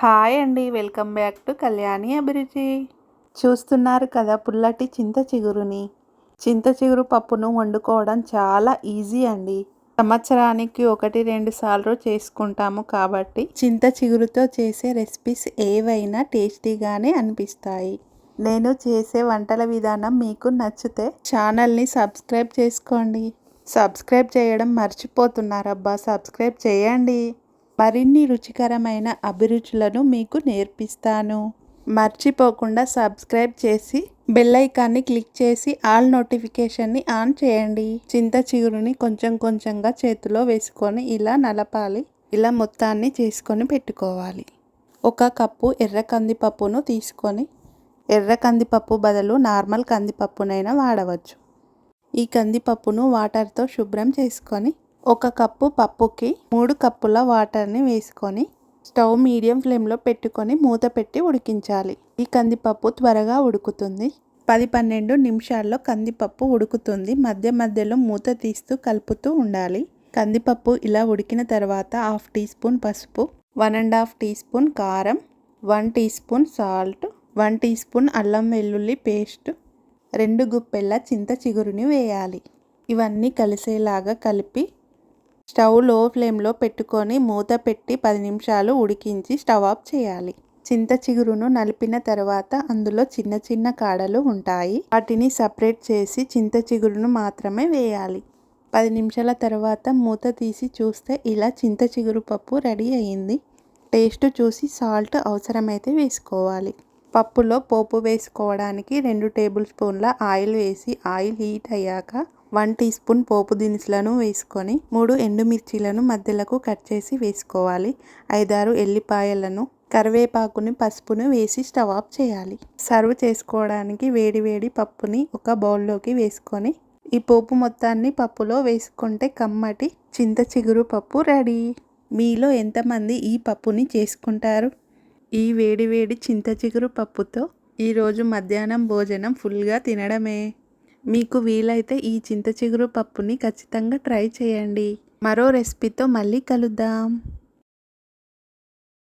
Hi అండి. Welcome back to Kalyani అభిరుచి. చూస్తున్నారు కదా పుల్లటి చింత చిగురుని. చింత చిగురు పప్పును వండుకోవడం చాలా ఈజీ అండి. సంవత్సరానికి ఒకటి రెండు సార్లు చేసుకుంటాము కాబట్టి చింత చిగురుతో చేసే రెసిపీస్ ఏవైనా టేస్టీగానే అనిపిస్తాయి. నేను చేసే వంటల విధానం మీకు నచ్చితే ఛానల్ని సబ్స్క్రైబ్ చేసుకోండి. సబ్స్క్రైబ్ చేయడం మర్చిపోతున్నారబ్బా. సబ్స్క్రైబ్ చేయండి. మరిన్ని రుచికరమైన అభిరుచులను మీకు నేర్పిస్తాను. మర్చిపోకుండా సబ్స్క్రైబ్ చేసి బెల్ ఐకాన్ని క్లిక్ చేసి ఆల్ నోటిఫికేషన్ని ఆన్ చేయండి. చింత చిగురుని కొంచెం కొంచెంగా చేతిలో వేసుకొని ఇలా నలపాలి. ఇలా మొత్తాన్ని చేసుకొని పెట్టుకోవాలి. ఒక కప్పు ఎర్ర కందిపప్పును తీసుకొని ఎర్ర కందిపప్పు బదులు నార్మల్ కందిపప్పునైనా వాడవచ్చు. ఈ కందిపప్పును వాటర్తో శుభ్రం చేసుకొని ఒక కప్పు పప్పుకి మూడు కప్పుల వాటర్ని వేసుకొని స్టవ్ మీడియం ఫ్లేమ్లో పెట్టుకొని మూత పెట్టి ఉడికించాలి. ఈ కందిపప్పు త్వరగా ఉడుకుతుంది. పది పన్నెండు నిమిషాల్లో కందిపప్పు ఉడుకుతుంది. మధ్య మధ్యలో మూత తీస్తూ కలుపుతూ ఉండాలి. కందిపప్పు ఇలా ఉడికిన తర్వాత హాఫ్ టీ స్పూన్ పసుపు one and half teaspoon కారం one teaspoon salt one teaspoon అల్లం వెల్లుల్లి పేస్ట్ రెండు గుప్పెళ్ళ చింత చిగురుని వేయాలి. ఇవన్నీ కలిసేలాగా కలిపి స్టవ్లో ఫ్లేమ్లో పెట్టుకొని మూత పెట్టి పది నిమిషాలు ఉడికించి స్టవ్ ఆఫ్ చేయాలి. చింత చిగురును నలిపిన తర్వాత అందులో చిన్న చిన్న కాడలు ఉంటాయి. వాటిని సపరేట్ చేసి చింత చిగురును మాత్రమే వేయాలి. పది నిమిషాల తర్వాత మూత తీసి చూస్తే ఇలా చింత చిగురు పప్పు రెడీ అయింది టేస్ట్ చూసి సాల్ట్ అవసరమైతే వేసుకోవాలి. పప్పులో పోపు వేసుకోవడానికి రెండు టేబుల్ స్పూన్ల ఆయిల్ వేసి ఆయిల్ హీట్ అయ్యాక వన్ టీ స్పూన్ పోపు దినుసులను వేసుకొని మూడు ఎండుమిర్చీలను మధ్యలకు కట్ చేసి వేసుకోవాలి. ఐదారు ఎల్లిపాయలను కరివేపాకుని పసుపును వేసి స్టవ్ ఆఫ్ చేయాలి. సర్వ్ చేసుకోవడానికి వేడి వేడి పప్పుని ఒక బౌల్లోకి వేసుకొని ఈ పోపు మొత్తాన్ని పప్పులో వేసుకుంటే కమ్మటి చింత చిగురు పప్పు రెడీ. మీలో ఎంతమంది ఈ పప్పుని చేసుకుంటారు? ఈ వేడి వేడి చింత చిగురు పప్పుతో ఈరోజు మధ్యాహ్నం భోజనం ఫుల్గా తినడమే. మీకు వీలైతే ఈ చింత చిగురు పప్పుని ఖచ్చితంగా ట్రై చేయండి. మరో రెసిపీతో మళ్ళీ కలుద్దాం.